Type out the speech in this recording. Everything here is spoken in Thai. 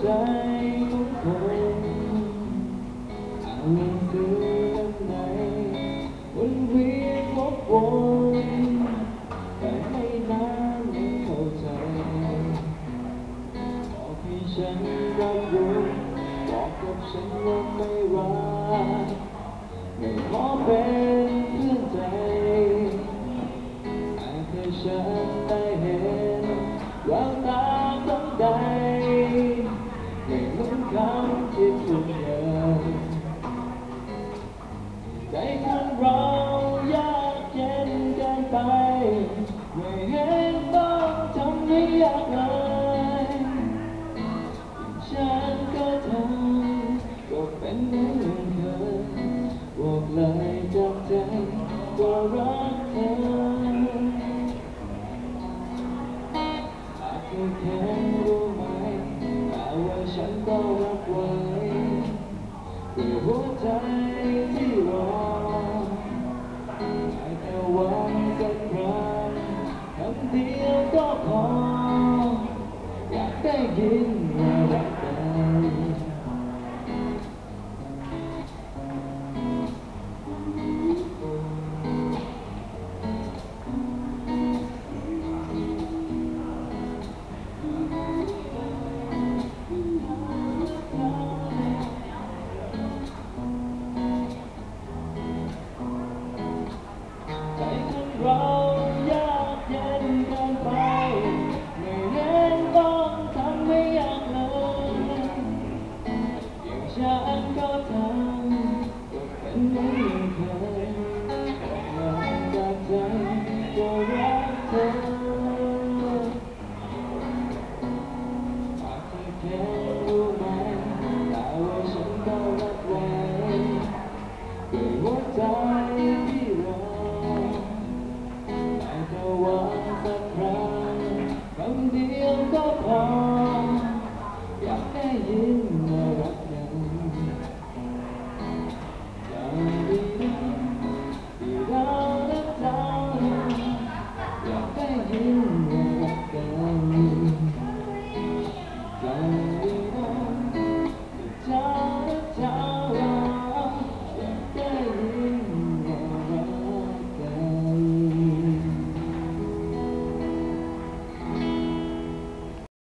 ใจของคนจะวนเกินไหนวนเวียนวกวน ไม่เห็นต้องทำให้ยากเลยฉันก็ทำก็เป็นเหมือนเคยบอกเลยจากใจว่ารักเธออาจจะแค่รู้ไหมแต่ว่าฉันก็รับไว้ด้วยหัวใจที่รอให้แค่วัง peguei. chẳng có thang còn em muốn nhìn thấy lòng cảm thấy cô gái thôi mà khi kém của mày đã quên sống bao lắc quay giấc ra không tiếng có thang gặp cái